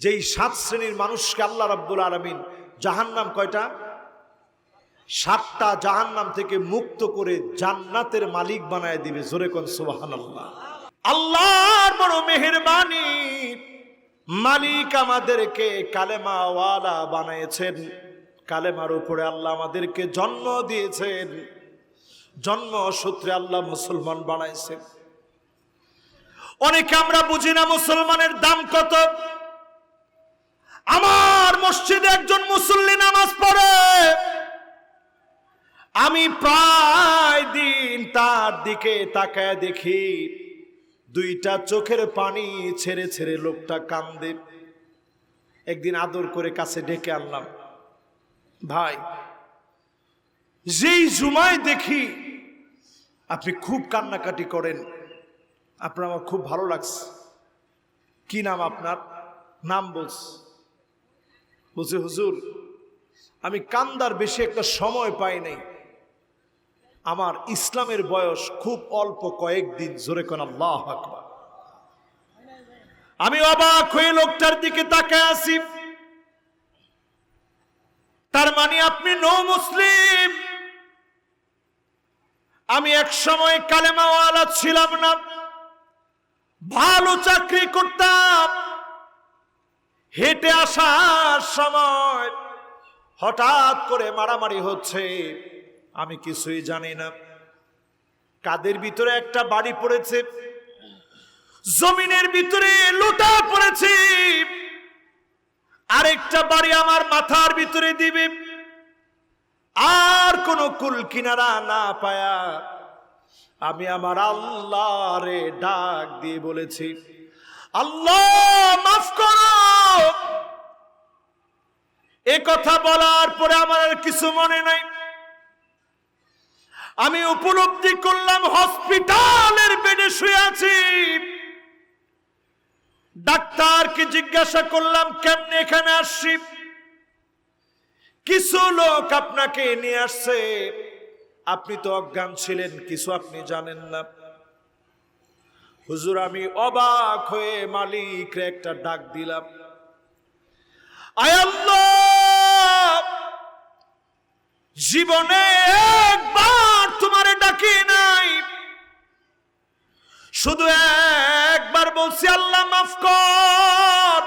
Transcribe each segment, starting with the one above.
যেই সাত শ্রেণির মানুষকে আল্লাহ রাব্বুল আলমিন জাহান্নাম কয়টা? সাতটা জাহান্নাম থেকে মুক্ত করে জান্নাতের মালিক বানায় দিবে। জোরে কোন সুবাহান আল্লাহ আল্লাহর বড় মেহেরবানি। মালিক আমাদেরকে কালেমাওয়ালা বানিয়েছেন। কালেমার উপরে আল্লাহ আমাদেরকে জন্ম দিয়েছেন। জন্ম সূত্রে আল্লাহ মুসলমান বানাইছেন। অনেকে আমরা বুঝি না মুসলমানের দাম কত। আমার মসজিদে একজন মুসল্লি নামাজ পড়ে। আমি প্রায় দিন তার দিকে তাকায় দেখি, দুইটা চোখের পানি ছেড়ে ছেড়ে লোকটা কান্দে। একদিন আদর করে কাছে ডেকে আনলাম, ভাই, যেই জুমায় দেখি আপনি খুব কান্নাকাটি করেন, আপনার আমার খুব ভালো লাগছে। কি নাম আপনার? নাম বলস বলছে, হুজুর, আমি কান্দার বেশি একটা সময় পাই নাই। আমার ইসলামের বয়স খুব অল্প কয়েকদিন। জোরে কোন আল্লাহ আকবার। আমি অবাক হয়ে লোকটার দিকে তাকায় আসি তার মানে আপনি নো মুসলিম। আমি এক সময় কালেমাওয়ালা ছিলাম না। ভালো চাকরি করতাম। হেঁটে আসার সময় হঠাৎ করে মারামারি হচ্ছে। আমি কিছুই জানি না। কাদের ভিতরে একটা বাড়ি পড়েছে? জমিনের ভিতরে লোটা পড়েছে। আরেকটা বাড়ি আমার মাথার ভিতরে দিবে। আর কোন কুল কিনারা না পায়া আমি আমার আল্লাহরে ডাক দিয়ে বলেছি, আল্লাহ, মাফ করো কথা বলার পরে আমার কিছু মনে নাই। আমি উপলব্ধি করলাম, হসপিটালের বেডে শুয়ে আছি। ডাক্তারকে জিজ্ঞাসা করলাম, কেমনে এখানে আসছি? কিছু লোক আপনাকে নিয়ে আসছে। আপনি তো অজ্ঞান ছিলেন, কিছু আপনি জানেন না। হুজুর, আমি অবাক হয়ে মালিক একটা ডাক দিলাম। জীবনে একবার তোমারে ডাকি নাই। শুধু একবার বলছি, আল্লাহ মাফ কর।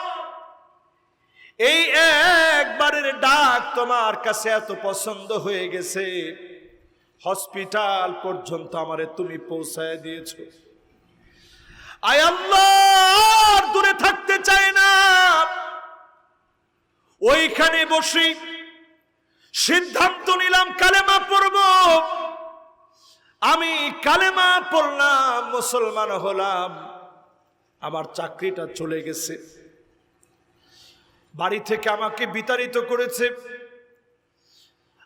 এই একবারের ডাক তোমার কাছে এত পছন্দ হয়ে গেছে। হসপিটাল পর্যন্ত আমারে তুমি পৌঁছায় দিয়েছ। আয় ওইখানে বসি সিদ্ধান্ত নিলাম, কালেমা পড়ব। আমি কালেমা পড়লাম, মুসলমান হলাম। আমার চাকরিটা চলে গেছে। বাড়ি থেকে আমাকে বিতাড়িত করেছে।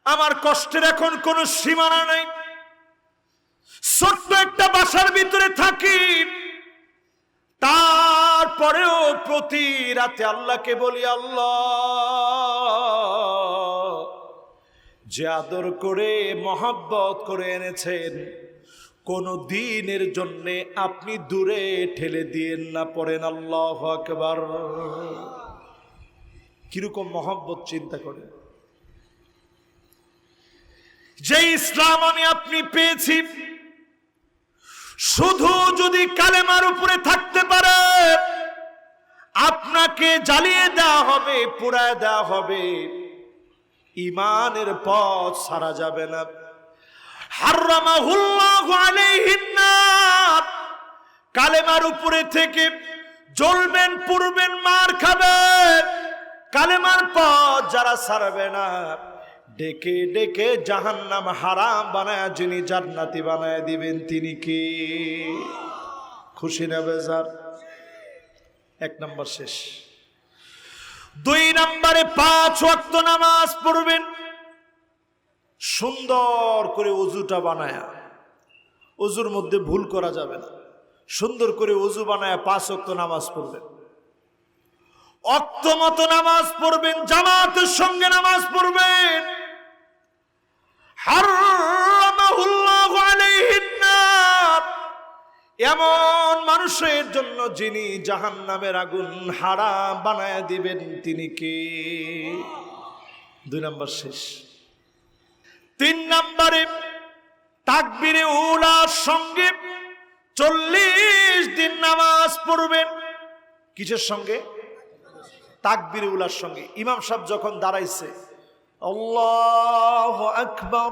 আমার কষ্টের এখন কোনো সীমানা নেই। ছোট্ট একটা বাসার ভিতরে থাকি। তারপরেও প্রতি রাতে আল্লাহকে বলি, আল্লাহ, যে আদর করে, মহাব্বত করে এনেছেন, কোন দিনের জন্যে আপনি দূরে ঠেলে দিয়েন না, পড়েন আল্লাহ আকবার। কীরকম মহব্বত চিন্তা করে। যে ইসলাম আমি আপনি পেয়েছি, শুধু যদি কালেমার উপরে থাকতে পারে আপনাকে জ্বালিয়ে দেওয়া হবে পুরায় দেওয়া হবে। ইমানের পথ সারা যাবে না। কালেমার উপরে থেকে জ্বলবেন পুরবেন মার খাবেন। কালেমার পথ যারা সারবে না, ডেকে ডেকে জাহান্নাম হারাম বানায়, যিনি জান্নাতি বানায় দিবেন, তিনি কি? খুশি নেবে যার এক নম্বর শেষ। দুই নম্বরে পাঁচ ওয়াক্ত নামাজ পড়বেন। সুন্দর করে অজুটা বানায়া। অজুর মধ্যে ভুল করা যাবে না। সুন্দর করে অজু বানায়া পাঁচ ওয়াক্ত নামাজ পড়বেন। অক্ত মতো নামাজ পড়বেন, জামাতের সঙ্গে নামাজ পড়বেন। হারামাহুল্লাহু এমন মানুষের জন্য যিনি জাহান নামের আগুন হারা বানায় দিবেন, তিনি কে? দুই নম্বর শেষ। তিন নম্বরে তাকবিরে উলার সঙ্গে চল্লিশ দিন নামাজ পড়বেন কিসের সঙ্গে? তাকবির উলার সঙ্গে। ইমাম সাহেব যখন দাঁড়াইছে, আল্লাহ আকবর।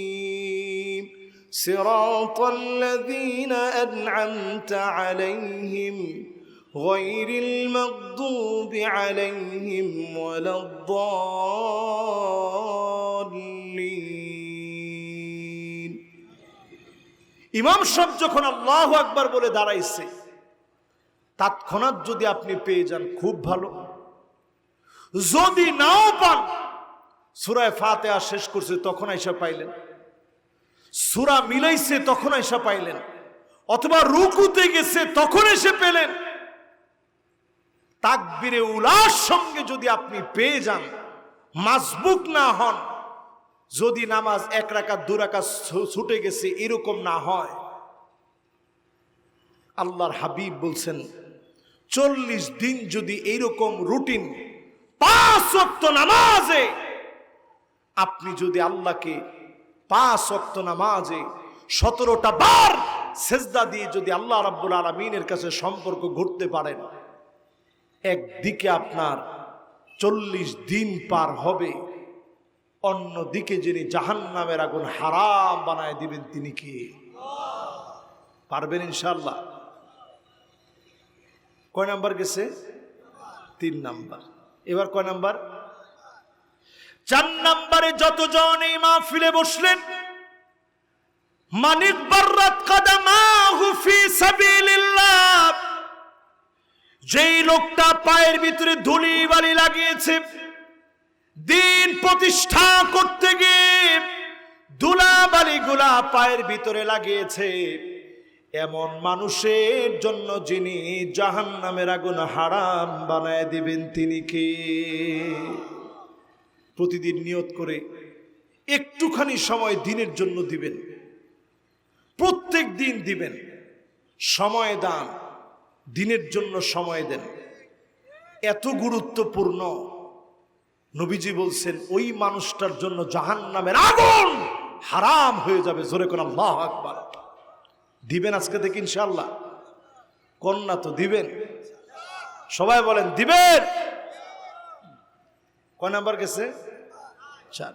صراط الذين أنعمت عليهم غير المغضوب عليهم ولا الضالين ইমাম সাহেব যখন আল্লাহ আকবার বলে দাঁড়াইছে তৎক্ষণাৎ যদি আপনি পেয়ে যান খুব ভালো যদি নাও পান সুরায় ফাতেহা শেষ করছে তখন আইসা পাইলেন সুরা মিলাইছে তখন আইসা পাইলেন, অথবা রুকুতে গেছে তখন এসে পেলেন। তাকবিরে উলার সঙ্গে যদি আপনি পেয়ে যান, মাসবুক না হন, যদি নামাজ এক রাকাত, দু ছু- ছুটে গেছে, এরকম না হয়। আল্লাহর হাবিব বলছেন, চল্লিশ দিন যদি এইরকম রুটিন পাঁচ নামাজে, আপনি যদি আল্লাহকে পাঁচ ওয়াক্ত নামাজে সতেরোটা বার সেজদা দিয়ে যদি আল্লাহ রাব্বুল আলমিনের কাছে সম্পর্ক ঘুরতে পারেন, একদিকে আপনার চল্লিশ দিন পার হবে, অন্যদিকে যিনি জাহান্নামের আগুন হারাম বানায় দিবেন তিনি কি? পারবেন ইনশাল্লাহ কয় নাম্বার গেছে? তিন নাম্বার। এবার কয় নাম্বার? চার নাম্বারে যতজন এই মাহফিলে বসলেন, মানিক বাররাত কাদামাহু যেই লোকটা পায়ের ভিতরে ধুলি বালি লাগিয়েছে, দিন প্রতিষ্ঠা করতে গিয়ে ধুলা বালি গুলা পায়ের ভিতরে লাগিয়েছে, এমন মানুষের জন্য যিনি জাহান নামের আগুন হারাম বানায় দিবেন তিনি কে? প্রতিদিন নিয়ত করে একটুখানি সময় দিনের জন্য দিবেন। প্রত্যেক দিন দিবেন। সময় দান, দিনের জন্য সময় দেন। এত গুরুত্বপূর্ণ। নবীজি বলছেন, ওই মানুষটার জন্য জাহান নামের আগুন হারাম হয়ে যাবে। জোরে কোন আল্লাহ আকবার। দিবেন আজকে থেকে ইনশাল্লাহ কন্যা তো দিবেন। সবাই বলেন, দিবেন। কয় নাম্বার গেছে? চার।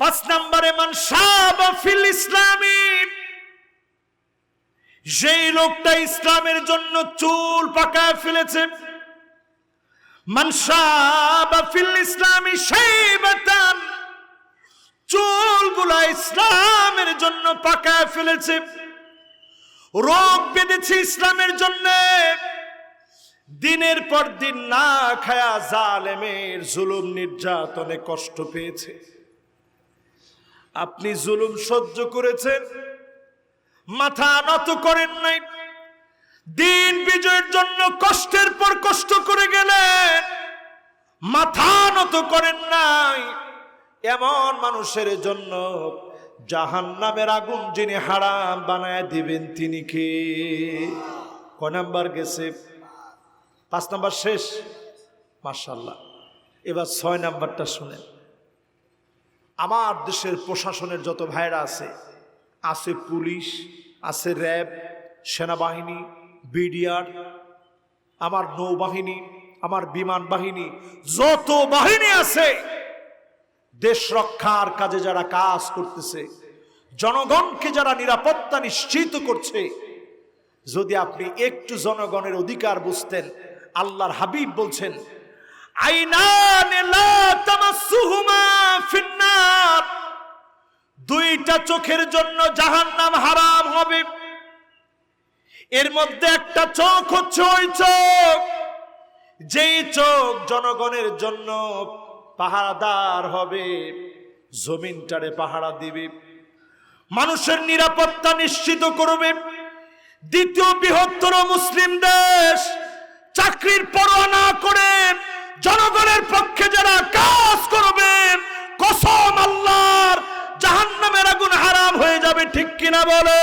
পাঁচ নম্বরে, মান সাবা ফিল ইসলামী। যেই লোকটা ইসলামের জন্য চুল পাকায় ফেলেছে ফিল ইসলামী শাইবাতান চুলগুলা ইসলামের জন্য পাকায় ফেলেছে। রোগ বেঁধেছে ইসলামের জন্য। দিনের পর দিন না খায়া জালেমের জুলুম নির্যাতনে কষ্ট পেয়েছে। আপনি জুলুম সহ্য করেছেন, মাথা নত করেন নাই, দিন বিজয়ের জন্য কষ্টের পর কষ্ট করে গেলেন, মাথা নত করেন নাই। এমন মানুষের জন্য জাহান নামের আগুন যিনি হারাম বানায় দিবেন তিনি কে? ক নাম্বার গেছে? পাঁচ নাম্বার শেষ। মার্শাল্লাহ এবার ছয় নাম্বারটা শুনেন। আমার দেশের প্রশাসনের যত ভাইরা আছে আছে পুলিশ, আছে র্যাব, সেনাবাহিনী, বিডিআর, আমার নৌবাহিনী, আমার বিমান বাহিনী, যত বাহিনী আছে, দেশ রক্ষার কাজে যারা কাজ করতেছে, জনগণকে যারা নিরাপত্তা নিশ্চিত করছে, যদি আপনি একটু জনগণের অধিকার বুঝতেন আল্লাহর হাবিব বলছেন দুইটা চোখের জন্য জাহান্নাম হারাম হবে। এর মধ্যে একটা চোখ হচ্ছে ওই চোখ। যেই চোখ জনগণের জন্য পাহারাদার হবে, জমিনটারে পাহারা দিবে। মানুষের নিরাপত্তা নিশ্চিত করবে। দ্বিতীয় বৃহত্তর মুসলিম দেশ। চাকরির পরোয়া না করে জনগণের পক্ষে যারা কাজ করবে, কসম আল্লাহর জাহান্নামের আগুন হারাম হয়ে যাবে, ঠিক কিনা বলে